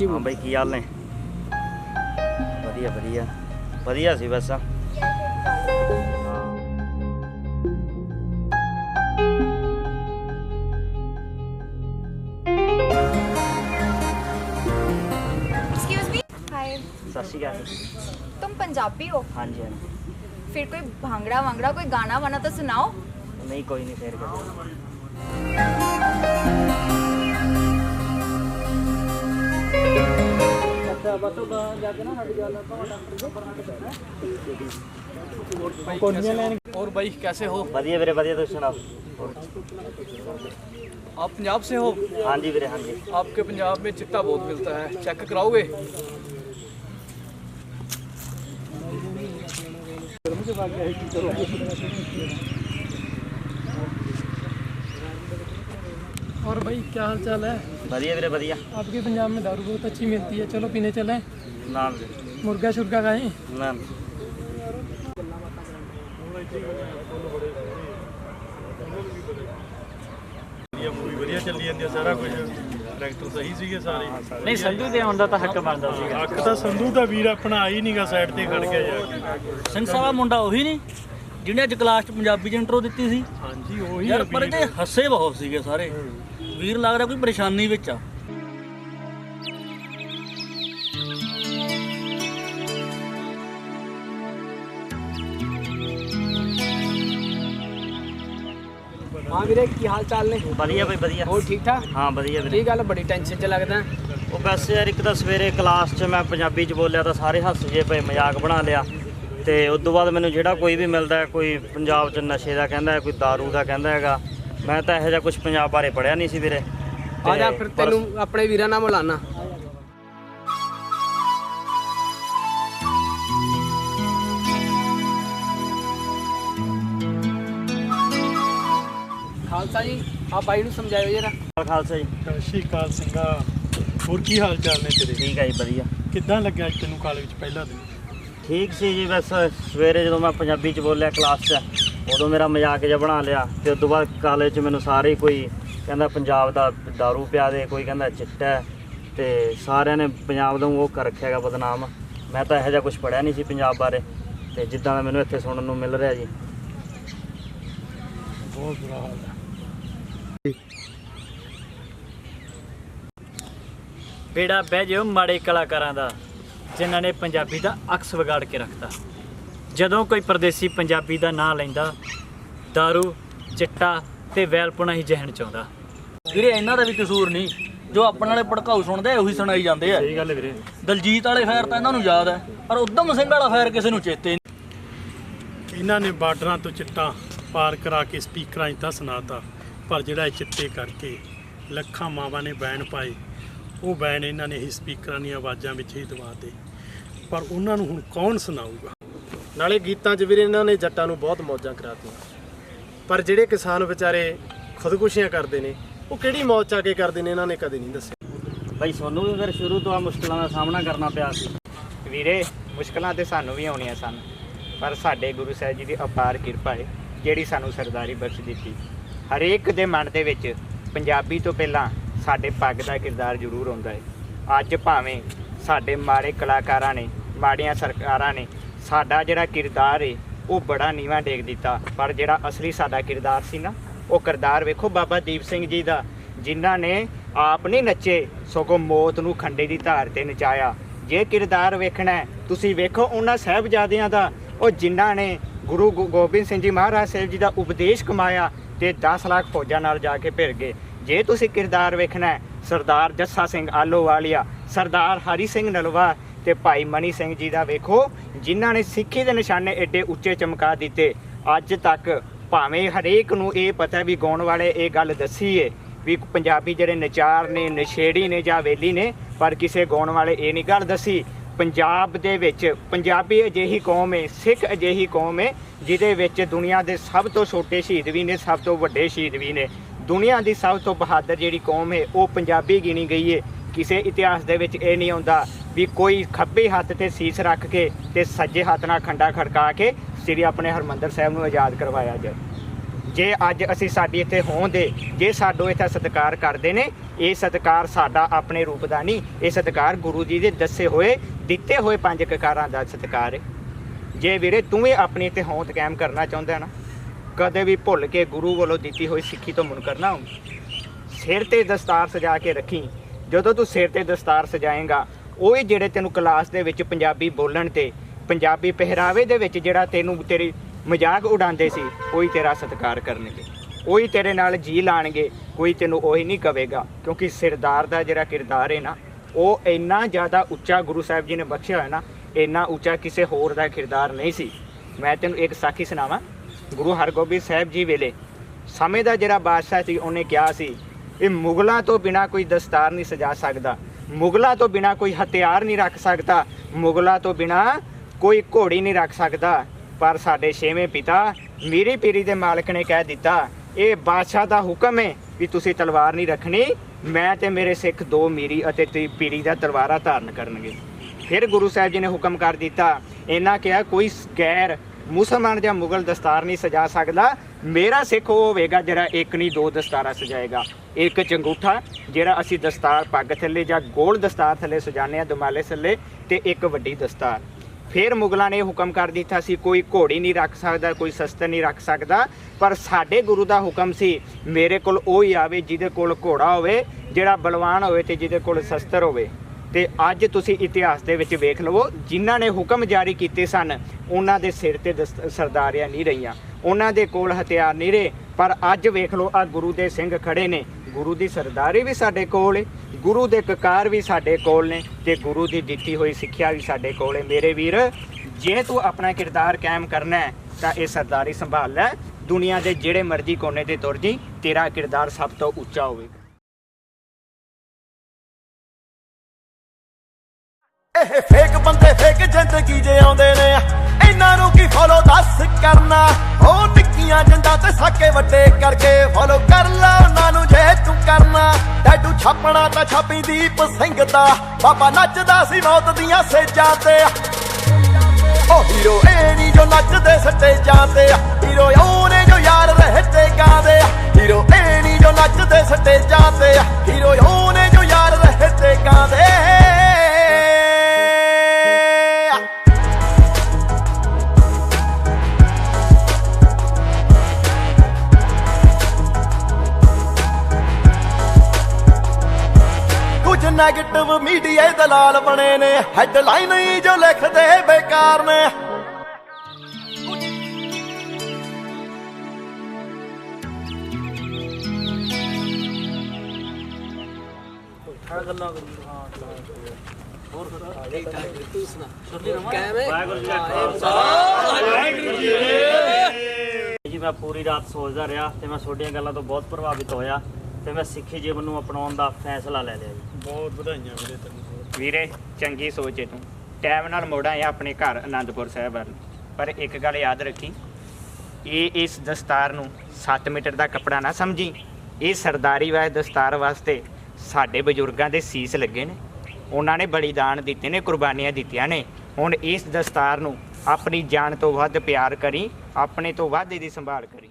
ਉੱਚੀ ਹਾਂ ਬੋਲ ਬਈ ਕੀ ਹਾਲ ਨੇ ਵਧੀਆ ਵਧੀਆ ਵਧੀਆ ਸੀ ਬਸ ਹਾਂ एक्सक्यूज मी हाय ਸਤਿ ਸ਼੍ਰੀ ਅਕਾਲ तुम पंजाबी हो ਹਾਂਜੀ ਹਾਂਜੀ फिर कोई भांगड़ा वांगड़ा कोई गाना वाना तो सुनाओ ਨਹੀਂ ਕੋਈ ਨਹੀਂ ਫੇਰ ਕਦੇ ਅੱਛਾ ਬਸ ਉਹ ਜਾ ਕੇ ਨਾ ਸਾਡੀ ਗੱਲ ਆਪਾਂ ਕੋਨੀਆਂ ਲੈਣ और भाई कैसे हो ਵਧੀਆ ਵੀਰੇ ਵਧੀਆ ਤੁਸੀਂ ਸੁਣਾਓ आप पंजाब से हो ਹਾਂਜੀ ਵੀਰੇ ਹਾਂਜੀ आपके पंजाब में चिट्टा बहुत मिलता है चेक कराओगे और भाई क्या हाल चाल है ਵਧੀਆ ਵੀਰੇ ਵਧੀਆ आपके पंजाब में दारू बहुत अच्छी मिलती है चलो पीने चलें ਨਾ मुर्गा शुर्गा खाएं ਨਾ ਵਧੀਆ ਮੂਵੀ ਵਧੀਆ ਚੱਲੀ ਜਾਂਦੀ ਆ ਸਾਰਾ ਕੁਝ ਕਰੈਕਟਰ ਸਹੀ ਸੀਗੇ ਸਾਰੇ ਨਹੀਂ ਸੰਧੂ ਦੇ ਆਉਣ ਦਾ ਤਾਂ ਹੱਕ ਬਣਦਾ ਸੀਗਾ ਅੱਖ ਤਾਂ ਸੰਧੂ ਦਾ ਵੀਰ ਆਪਣਾ ਆ ਹੀ ਨਹੀਂਗਾ ਸਾਈਡ ਤੇ ਖੜ ਗਿਆ ਜਾ ਕੇ ਸਿੰਘ ਸਾਹਿਬ ਦਾ ਮੁੰਡਾ ਉਹੀ ਨਹੀਂ ਜਿਹਨੇ ਅੱਜ ਕਲਾਸ ਚ ਪੰਜਾਬੀ ਚ ਇੰਟਰੋ ਦਿੱਤੀ ਸੀ ਹਾਂਜੀ ਉਹੀ ਯਾਰ ਆ ਪਰ ਵੀਰ। ਇਹਦੇ ਹੱਸੇ ਬਹੁਤ ਸੀਗੇ ਸਾਰੇ ਵੀਰ ਲੱਗਦਾ ਕੋਈ ਪਰੇਸ਼ਾਨੀ ਵਿੱਚ ਆ? ਹਾਂ ਵੀਰੇ ਕੀ ਹਾਲ ਚਾਲ ਨੇ? ਵਧੀਆ ਬਈ ਵਧੀਆ। ਹੋਰ ਠੀਕ ਠਾਕ? ਹਾਂ ਵਧੀਆ ਵੀਰੇ। ਕੀ ਗੱਲ ਬੜੀ ਟੈਨਸ਼ਨ ਚ ਲੱਗਦਾ? ਉਹ ਵੈਸੇ ਯਾਰ ਇੱਕ ਤਾਂ ਸਵੇਰੇ ਕਲਾਸ 'ਚ ਮੈਂ ਪੰਜਾਬੀ 'ਚ ਬੋਲਿਆ ਤਾਂ ਸਾਰੇ ਹੱਸ ਜੇ ਪਏ ਮਜ਼ਾਕ ਬਣਾ ਲਿਆ। ਤੇ ਉਸ ਤੋਂ ਬਾਅਦ ਮੈਨੂੰ ਜਿਹੜਾ ਕੋਈ ਵੀ ਮਿਲਦਾ ਕੋਈ ਪੰਜਾਬ 'ਚ ਨਸ਼ੇ ਦਾ ਕਹਿੰਦਾ ਕੋਈ दारू ਦਾ ਕਹਿੰਦਾ ਹੈਗਾ ਮੈਂ ਤਾਂ ਇਹੋ ਜਿਹਾ ਕੁਝ ਪੰਜਾਬ ਬਾਰੇ ਪੜਿਆ ਨਹੀਂ ਸੀ ਵੀਰੇ। ਆ ਜਾ ਫਿਰ ਤੈਨੂੰ ਆਪਣੇ ਵੀਰਾਂ ਨਾਲ ਮਿਲਾਨਾ। ਖਾਲਸਾ ਜੀ ਆ ਬਾਈ ਨੂੰ ਸਮਝਾਇਓ ਜਰਾ। ਖਾਲਸਾ ਜੀ। ਸਤਿ ਸ਼੍ਰੀ ਅਕਾਲ ਸਿੰਘਾ ਹੋਰ ਕੀ ਹਾਲ ਚਾਲ ਨੇ ਤੇਰੇ? ਠੀਕ ਹੈ ਜੀ ਵਧੀਆ। ਕਿੱਦਾਂ ਲੱਗਿਆ ਅੱਜ ਤੈਨੂੰ ਕਾਲਜ ਵਿੱਚ ਪਹਿਲਾ ਦਿਨ? ਠੀਕ ਸੀ ਜੀ ਬਸ ਸਵੇਰੇ ਜਦੋਂ ਮੈਂ ਪੰਜਾਬੀ 'ਚ ਬੋਲਿਆ ਕਲਾਸ 'ਚ ਉਦੋਂ ਮੇਰਾ ਮਜ਼ਾਕ ਜਿਹਾ ਬਣਾ ਲਿਆ ਤੇ ਉਸ ਤੋਂ ਬਾਅਦ ਕਾਲਜ 'ਚ ਮੈਨੂੰ ਸਾਰੇ ਕੋਈ ਕਹਿੰਦਾ ਪੰਜਾਬ ਦਾ दारू ਪਿਆ ਦੇ ਕੋਈ ਕਹਿੰਦਾ ਚਿੱਟਾ ਤੇ ਸਾਰਿਆਂ ਨੇ ਪੰਜਾਬ ਦਾ ਉਹ ਕਰ ਰੱਖਿਆਗਾ ਬਦਨਾਮ। ਮੈਂ ਤਾਂ ਇਹੋ ਜਿਹਾ ਕੁਝ ਪੜਿਆ ਨਹੀਂ ਸੀ ਪੰਜਾਬ ਬਾਰੇ ਤੇ ਜਿੱਦਾਂ ਦਾ ਮੈਨੂੰ ਇੱਥੇ ਸੁਣਨ ਨੂੰ ਮਿਲ ਰਿਹਾ ਜੀ। ਬਹੁਤ ਬੁਰਾ ਹਾਲ ਹੈ। ਬੇੜਾ ਬਹਿ ਜਿਓ ਮਾੜੇ ਕਲਾਕਾਰਾਂ ਦਾ ਜਿਨ੍ਹਾਂ ਨੇ ਪੰਜਾਬੀ ਦਾ ਅਕਸ ਵਿਗਾੜ ਕੇ ਰੱਖਤਾ। ਜਦੋਂ ਕੋਈ ਪਰਦੇਸੀ ਪੰਜਾਬੀ ਦਾ ਨਾਂ ਲੈਂਦਾ दारू ਚਿੱਟਾ ਤੇ ਵੈਲਪੁਣਾ ਹੀ ਜਹਨ ਚਾਉਂਦਾ। ਵੀਰੇ ਇਹਨਾਂ ਦਾ ਵੀ ਕਸੂਰ ਨਹੀਂ। ਜੋ ਆਪਣੇ ਵਾਲੇ ਭੜਕਾਊ ਸੁਣਦੇ ਆ, ਉਹੀ ਸੁਣਾਈ ਜਾਂਦੇ ਆ। ਸਹੀ ਗੱਲ ਹੈ ਵੀਰੇ। ਦਲਜੀਤ ਵਾਲੇ ਫੈਰ ਤਾਂ ਇਹਨਾਂ ਨੂੰ ਯਾਦ ਹੈ ਪਰ ਉਦਮ ਸਿੰਘ ਵਾਲਾ ਫੈਰ ਕਿਸੇ ਨੂੰ ਚੇਤੇ ਨਹੀਂ। ਇਹਨਾਂ ਨੇ ਬਾਰਡਰਾਂ ਤੋਂ ਚਿੱਟਾ ਪਾਰ ਕਰਾ ਕੇ ਸਪੀਕਰਾਂ 'ਚ ਤਾਂ ਸੁਣਾਤਾ ਪਰ ਜਿਹੜਾ ਇਹ ਚਿੱਟੇ ਕਰਕੇ ਲੱਖਾਂ ਮਾਵਾਂ ਨੇ ਬੈਨ ਪਾਏ ਉਹ ਬੈਨ ਇਹਨਾਂ ਨੇ ਹੀ ਸਪੀਕਰਾਂ ਦੀਆਂ ਆਵਾਜ਼ਾਂ ਵਿੱਚ ਹੀ ਦਬਾਤੇ ਪਰ ਉਹਨਾਂ ਨੂੰ ਹੁਣ ਕੌਣ ਸੁਣਾਊਗਾ? ਨਾਲੇ ਗੀਤਾਂ 'ਚ ਵੀਰੇ ਇਹਨਾਂ ਨੇ ਜੱਟਾਂ ਨੂੰ ਬਹੁਤ ਮੌਜਾਂ ਕਰਾਤੀਆਂ। ਪਰ ਜਿਹੜੇ ਕਿਸਾਨ ਵਿਚਾਰੇ ਖੁਦਕੁਸ਼ੀਆਂ ਕਰਦੇ ਨੇ, ਉਹ ਕਿਹੜੀ ਮੌਜ 'ਚ ਆ ਕੇ ਕਰਦੇ ਨੇ, ਇਹਨਾਂ ਨੇ ਕਦੇ ਨਹੀਂ ਦੱਸਿਆ। ਭਾਈ ਤੁਹਾਨੂੰ ਵੀ ਫਿਰ ਸ਼ੁਰੂ ਤੋਂ ਆ ਮੁਸ਼ਕਲਾਂ ਦਾ ਸਾਹਮਣਾ ਕਰਨਾ ਪਿਆ ਸੀ। ਵੀਰੇ, ਮੁਸ਼ਕਲਾਂ ਤੇ ਸਾਨੂੰ ਵੀ ਆਉਣੀਆਂ ਸਨ, ਪਰ ਸਾਡੇ ਗੁਰੂ ਸਾਹਿਬ ਜੀ ਦੀ ਅਪਾਰ ਕਿਰਪਾ ਹੈ ਜਿਹੜੀ ਸਾਨੂੰ ਸਰਦਾਰੀ ਬਖਸ਼ ਦਿੱਤੀ। ਹਰੇਕ ਦੇ ਮਨ ਦੇ ਵਿੱਚ ਪੰਜਾਬੀ ਤੋਂ ਪਹਿਲਾਂ ਸਾਡੇ ਪੱਗ ਦਾ ਕਿਰਦਾਰ ਜ਼ਰੂਰ ਆਉਂਦਾ ਹੈ ਅੱਜ ਭਾਵੇਂ ਸਾਡੇ ਮਾੜੇ ਕਲਾਕਾਰਾਂ ਨੇ, ਮਾੜੀਆਂ ਸਰਕਾਰਾਂ ਨੇ ਸਾਡਾ ਜਿਹੜਾ ਕਿਰਦਾਰ ਏ, ਉਹ ਬੜਾ ਨੀਵਾਂ ਡੇਗ ਦਿੱਤਾ। ਪਰ ਜਿਹੜਾ ਅਸਲੀ ਸਾਡਾ ਕਿਰਦਾਰ ਸੀ ਨਾ, ਉਹ ਕਿਰਦਾਰ ਵੇਖੋ ਬਾਬਾ ਦੀਪ ਸਿੰਘ ਜੀ ਦਾ, ਜਿਨ੍ਹਾਂ ਨੇ ਆਪ ਨਹੀਂ ਨੱਚੇ, ਸਗੋਂ ਮੌਤ ਨੂੰ ਖੰਡੇ ਦੀ ਧਾਰ ਤੇ ਨਚਾਇਆ। ਜੇ ਕਿਰਦਾਰ ਵੇਖਣਾ ਤੁਸੀਂ ਵੇਖੋ ਉਹਨਾਂ ਸਾਹਿਬਜ਼ਾਦਿਆਂ ਦਾ, ਉਹ ਜਿਨ੍ਹਾਂ ਨੇ ਗੁਰੂ ਗੋ- ਗੋਬਿੰਦ ਸਿੰਘ ਜੀ ਮਹਾਰਾਜ ਸਾਹਿਬ ਜੀ ਦਾ ਉਪਦੇਸ਼ ਕਮਾਇਆ ਤੇ 10 ਲੱਖ ਫੌਜਾਂ ਨਾਲ ਜਾ ਕੇ ਭਿਰ ਗਏ। ਜੇ ਤੁਸੀਂ ਕਿਰਦਾਰ ਵੇਖਣਾ ਸਰਦਾਰ ਜੱਸਾ ਸਿੰਘ ਆਲੋਵਾਲੀਆ, ਸਰਦਾਰ ਹਰੀ ਸਿੰਘ ਨਲਵਾ ਤੇ ਭਾਈ ਮਨੀ ਸਿੰਘ ਜੀ ਦਾ ਵੇਖੋ, ਜਿਨ੍ਹਾਂ ਨੇ ਸਿੱਖੀ ਦੇ ਨਿਸ਼ਾਨੇ ਐਡੇ ਉੱਚੇ ਚਮਕਾ ਦਿੱਤੇ। ਅੱਜ ਤੱਕ ਭਾਵੇਂ ਹਰੇਕ ਨੂੰ ਇਹ ਪਤਾ ਵੀ ਗਾਉਣ ਵਾਲੇ ਇਹ ਗੱਲ ਦੱਸੀ ਏ ਵੀ ਪੰਜਾਬੀ ਜਿਹੜੇ ਨਚਾਰ ਨੇ, ਨਸ਼ੇੜੀ ਨੇ ਜਾਂ ਵੇਲੀ ਨੇ, ਪਰ ਕਿਸੇ ਗਾਉਣ ਵਾਲੇ ਇਹ ਨਹੀਂ ਗੱਲ ਦੱਸੀ। ਪੰਜਾਬ ਦੇ ਵਿੱਚ ਪੰਜਾਬੀ ਅਜਿਹੀ ਕੌਮ ਹੈ ਸਿੱਖ ਅਜਿਹੀ ਕੌਮ ਹੈ ਜਿਹਦੇ ਵਿੱਚ ਦੁਨੀਆ ਦੇ ਸਭ ਤੋਂ ਛੋਟੇ ਸ਼ਹੀਦ ਵੀ ਨੇ, ਸਭ ਤੋਂ ਵੱਡੇ ਸ਼ਹੀਦ ਵੀ ਨੇ। ਦੁਨੀਆ ਦੀ ਸਭ ਤੋਂ ਬਹਾਦਰ ਜਿਹੜੀ ਕੌਮ ਹੈ ਉਹ ਪੰਜਾਬੀ ਗਿਣੀ ਗਈ ਹੈ ਕਿਸੇ ਇਤਿਹਾਸ ਦੇ ਵਿੱਚ ਇਹ ਨਹੀਂ ਆਉਂਦਾ ਵੀ ਕੋਈ ਖੱਬੇ ਹੱਥ ਤੇ ਸੀਸ ਰੱਖ ਕੇ ਤੇ ਸੱਜੇ ਹੱਥ ਨਾਲ ਖੰਡਾ ਖੜਕਾ ਕੇ ਸ੍ਰੀ ਆਪਣੇ ਹਰਮੰਦਰ ਸਾਹਿਬ ਨੂੰ ਆਜ਼ਾਦ ਕਰਵਾਇਆ ਜਾਏ। ਜੇ ਅੱਜ ਅਸੀਂ ਸਾਡੀ ਇੱਥੇ ਹੋਂਦ ਦੇ ਜੇ ਸਾਡੋ ਇੱਥੇ ਸਤਿਕਾਰ ਕਰਦੇ ਨੇ, ਇਹ ਸਤਿਕਾਰ ਸਾਡਾ ਆਪਣੇ ਰੂਪ ਦਾ ਨਹੀਂ, ਇਹ ਸਤਿਕਾਰ ਗੁਰੂ ਜੀ ਦੇ ਦੱਸੇ ਹੋਏ, ਦਿੱਤੇ ਹੋਏ ਪੰਜ ਕਕਾਰਾਂ ਦਾ ਸਤਿਕਾਰ ਹੈ ਜੇ ਵੀਰੇ ਤੂੰ ਵੀ ਆਪਣੀ ਤੇ ਹੋਂਦ ਕਾਇਮ ਕਰਨਾ ਚਾਹੁੰਦਾ ਨਾ, ਕਦੇ ਵੀ ਭੁੱਲ ਕੇ ਗੁਰੂ ਵੱਲੋਂ ਦਿੱਤੀ ਹੋਈ ਸਿੱਖੀ ਤੋਂ ਮੁਨਕਰ ਨਾ ਹੋ ਸਿਰ ਤੇ ਦਸਤਾਰ ਸਜਾ ਕੇ ਰੱਖੀ। ਜਦੋਂ ਤੂੰ ਸਿਰ ਤੇ ਦਸਤਾਰ ਸਜਾਏਗਾ ਉਹ ਹੀ ਜਿਹੜੇ ਤੈਨੂੰ ਕਲਾਸ ਦੇ ਵਿੱਚ ਪੰਜਾਬੀ ਬੋਲਣ ਤੇ, ਪੰਜਾਬੀ ਪਹਿਰਾਵੇ ਦੇ ਵਿੱਚ ਜਿਹੜਾ ਤੈਨੂੰ ਤੇਰੀ ਮਜ਼ਾਕ ਉਡਾਉਂਦੇ ਸੀ, ਉਹੀ ਤੇਰਾ ਸਤਿਕਾਰ ਕਰਨਗੇ। ਉਹੀ ਤੇਰੇ ਨਾਲ ਜੀ ਲਾਣਗੇ, ਕੋਈ ਤੈਨੂੰ ਉਹੀ ਨਹੀਂ ਕਵੇਗਾ, ਕਿਉਂਕਿ ਸਿਰਦਾਰ ਦਾ ਜਿਹੜਾ ਕਿਰਦਾਰ ਹੈ ਨਾ, ਉਹ ਇੰਨਾ ਜ਼ਿਆਦਾ ਉੱਚਾ ਗੁਰੂ ਸਾਹਿਬ ਜੀ ਨੇ ਬਖਸ਼ਿਆ ਹੋਇਆ ਨਾ, ਇੰਨਾ ਉੱਚਾ ਕਿਸੇ ਹੋਰ ਦਾ ਕਿਰਦਾਰ ਨਹੀਂ ਸੀ। ਮੈਂ ਤੈਨੂੰ ਇੱਕ ਸਾਖੀ ਸੁਣਾਵਾਂ। ਗੁਰੂ ਹਰਗੋਬਿੰਦ ਸਾਹਿਬ ਜੀ ਵੇਲੇ ਸਮੇਂ ਦਾ ਜਿਹੜਾ ਬਾਦਸ਼ਾਹ ਸੀ, ਉਹਨੇ ਕਿਹਾ ਸੀ, ਇਹ ਮੁਗਲਾਂ ਤੋਂ ਬਿਨਾ ਕੋਈ ਦਸਤਾਰ ਨਹੀਂ ਸਜਾ ਸਕਦਾ। ਮੁਗਲਾਂ ਤੋਂ ਬਿਨਾ ਕੋਈ ਹਥਿਆਰ ਨਹੀਂ ਰੱਖ ਸਕਦਾ। ਮੁਗਲਾਂ ਤੋਂ ਬਿਨਾ ਕੋਈ ਘੋੜੀ ਨਹੀਂ ਰੱਖ ਸਕਦਾ। ਪਰ ਸਾਡੇ ਛੇਵੇਂ ਪਿਤਾ ਮੀਰੀ ਪੀਰੀ ਦੇ ਮਾਲਕ ਨੇ ਕਹਿ ਦਿੱਤਾ, ਇਹ ਬਾਦਸ਼ਾਹ ਦਾ ਹੁਕਮ ਹੈ ਵੀ ਤੁਸੀਂ ਤਲਵਾਰ ਨਹੀਂ ਰੱਖਣੀ। ਮੈਂ ਤੇ ਮੇਰੇ ਸਿੱਖ ਦੋ ਮੀਰੀ ਅਤੇ ਤੀ ਪੀਰੀ ਦਾ ਤਲਵਾਰਾਂ ਧਾਰਨ ਕਰਨਗੇ। ਫਿਰ ਗੁਰੂ ਸਾਹਿਬ ਜੀ ਨੇ ਹੁਕਮ ਕਰ ਦਿੱਤਾ। ਇਹਨਾਂ ਕਿਹਾ, ਕੋਈ ਗੈਰ ਮੁਸਲਮਾਨ ਜਾਂ ਮੁਗਲ ਦਸਤਾਰ ਨਹੀਂ ਸਜਾ ਸਕਦਾ। ਮੇਰਾ ਸਿੱਖ ਉਹ ਹੋਵੇਗਾ ਜਿਹੜਾ ਇੱਕ ਨਹੀਂ, ਦੋ ਦਸਤਾਰਾਂ ਸਜਾਏਗਾ। ਇੱਕ ਚੰਗੂਠਾ, ਜਿਹੜਾ ਅਸੀਂ ਦਸਤਾਰ ਪੱਗ ਥੱਲੇ ਜਾਂ ਗੋਲ ਦਸਤਾਰ ਥੱਲੇ ਸਜਾਉਂਦੇ ਆ ਦੁਮਾਲੇ ਥੱਲੇ ਤੇ ਇੱਕ ਵੱਡੀ ਦਸਤਾਰ। ਫਿਰ ਮੁਗਲਾਂ ਨੇ ਹੁਕਮ ਕਰ ਦਿੱਤਾ ਸੀ, ਕੋਈ ਘੋੜੀ ਨਹੀਂ ਰੱਖ ਸਕਦਾ, ਕੋਈ ਸ਼ਸਤਰ ਨਹੀਂ ਰੱਖ ਸਕਦਾ। ਪਰ ਸਾਡੇ ਗੁਰੂ ਦਾ ਹੁਕਮ ਸੀ, ਮੇਰੇ ਕੋਲ ਉਹ ਹੀ ਆਵੇ ਜਿਹਦੇ ਕੋਲ ਘੋੜਾ ਹੋਵੇ, ਜਿਹੜਾ ਬਲਵਾਨ ਹੋਵੇ ਤੇ ਜਿਹਦੇ ਕੋਲ ਸ਼ਸਤਰ ਹੋਵੇ। ਤੇ ਅੱਜ ਤੁਸੀਂ ਇਤਿਹਾਸ ਦੇ ਵਿੱਚ ਵੇਖ ਲਵੋ, ਜਿਨ੍ਹਾਂ ਨੇ ਹੁਕਮ ਜਾਰੀ ਕੀਤੇ ਸਨ, ਉਹਨਾਂ ਦੇ ਸਿਰ ਤੇ ਦਸਤ- ਸਰਦਾਰੀਆਂ ਨਹੀਂ ਰਹੀਆਂ। ਉਹਨਾਂ ਦੇ ਕੋਲ ਹਥਿਆਰ ਨਹੀਂ ਰਹੇ, ਪਰ ਅੱਜ ਵੇਖ ਲਓ ਆ ਗੁਰੂ ਦੇ ਸਿੰਘ ਖੜੇ ਨੇ। ਗੁਰੂ ਦੀ ਸਰਦਾਰੀ ਵੀ ਸਾਡੇ ਕੋਲ ਹੈ ਗੁਰੂ ਦੇ ਕਕਾਰ ਵੀ ਸਾਡੇ ਕੋਲ ਨੇ ਤੇ ਗੁਰੂ ਦੀ ਦਿੱਤੀ ਹੋਈ ਸਿੱਖਿਆ ਵੀ ਸਾਡੇ ਕੋਲ ਹੈ ਮੇਰੇ ਵੀਰ, ਜੇ ਤੂੰ ਆਪਣਾ ਕਿਰਦਾਰ ਕਾਇਮ ਕਰਨਾ ਹੈ, ਤਾਂ ਇਹ ਸਰਦਾਰੀ ਸੰਭਾਲ ਲੈ। ਦੁਨੀਆ ਦੇ ਜਿਹੜੇ ਮਰਜ਼ੀ ਕੋਨੇ ਤੇ ਤੁਰ ਜੀ ਤੇਰਾ ਕਿਰਦਾਰ ਸਭ ਤੋਂ ਉੱਚਾ ਹੋਵੇਗਾ। ਇਹ ਫੇਕ ਬੰਦੇ ਫੇਕ ਜ਼ਿੰਦਗੀ ਜੇ ਆਉਂਦੇ ਨੇ। ਇਹਨਾਂ ਨੂੰ ਕੀ ਫੋਲੋ ਦੱਸ ਕਰਨਾ? ਉਹ ਨਿੱਕੀਆਂ ਜਿੰਦਾਂ ਤੇ ਸਾਕੇ ਵੱਡੇ ਕਰਕੇ ਫੋਲੋ ਕਰ ਲਾ, ਉਹਨਾਂ ਨੂੰ ਜੇ ਤੂੰ ਕਰਨਾ। ਟੈਟੂ ਛਾਪਣਾ ਤਾਂ ਛਾਪੀ ਦੀਪ ਸਿੰਘ ਦਾ। ਬਾਬਾ ਨੱਚਦਾ ਸੀ ਮੌਤ ਦੀਆਂ ਸੇਜਾਂ ਤੇ। ਉਹ ਹੀਰੋ ਇਹ ਨਹੀਂ ਜੋ ਨੱਚਦੇ ਸਟੇਜਾਂ ਤੇ। ਹੀਰੋ ਉਹ ਨੇ ਜੋ ਯਾਰ ਰਹਤੇ ਗਾਉਂਦੇ ਹੀਰੋ ਇਹ ਨਹੀਂ ਜੋ ਨੱਚਦੇ ਸਟੇਜਾਂ ਤੇ। ਹੀਰੋ ਉਹ ਨੇ ਜੋ ਯਾਰ ਰਹਤੇ ਗਾਉਂਦੇ ਕੁਝ ਮੀਡੀਆ ਦਲਾਲ ਬਣੇ ਨੇ। ਹੈਡਲਾਈਨ ਹੀ ਜੋ ਲਿਖਦੇ ਬੇਕਾਰ ਨੇ। ਵਾਹਿਗੁਰੂ ਜੀ ਕਾ ਖਾਲਸਾ ਜੀ, ਮੈਂ ਪੂਰੀ ਰਾਤ ਸੋਚਦਾ ਰਿਹਾ ਤੇ ਮੈਂ ਤੁਹਾਡੀਆਂ ਗੱਲਾਂ ਤੋਂ ਬਹੁਤ ਪ੍ਰਭਾਵਿਤ ਹੋਇਆ ਤੇ ਮੈਂ ਸਿੱਖੀ ਜੀਵਨ ਨੂੰ ਅਪਣਾਉਣ ਦਾ ਫੈਸਲਾ ਲੈ ਲਿਆ ਜੀ। ਬਹੁਤ ਵਧਾਈਆਂ ਵੀਰੇ ਤੈਨੂੰ ਵੀਰੇ, ਚੰਗੀ ਸੋਚ ਏ ਤੂੰ। ਟਾਈਮ ਨਾਲ ਮੋੜਾਂ ਆ ਆਪਣੇ ਘਰ ਆਨੰਦਪੁਰ ਸਾਹਿਬ ਵੱਲ। ਪਰ ਇੱਕ ਗੱਲ ਯਾਦ ਰੱਖੀ, ਇਹ ਇਸ ਦਸਤਾਰ ਨੂੰ 7 ਮੀਟਰ ਦਾ ਕੱਪੜਾ ਨਾ ਸਮਝੀ। ਇਹ ਸਰਦਾਰੀ ਵਾਲੇ ਦਸਤਾਰ ਵਾਸਤੇ ਸਾਡੇ ਬਜ਼ੁਰਗਾਂ ਦੇ ਸੀਸ ਲੱਗੇ ਨੇ। ਉਹਨਾਂ ਨੇ ਬਲੀਦਾਨ ਦਿੱਤੇ ਨੇ, ਕੁਰਬਾਨੀਆਂ ਦਿੱਤੀਆਂ ਨੇ। ਹੁਣ ਇਸ ਦਸਤਾਰ ਨੂੰ ਆਪਣੀ ਜਾਨ ਤੋਂ ਵੱਧ ਪਿਆਰ ਕਰੀ, ਆਪਣੇ ਤੋਂ ਵੱਧ ਇਹਦੀ ਸੰਭਾਲ ਕਰੀ।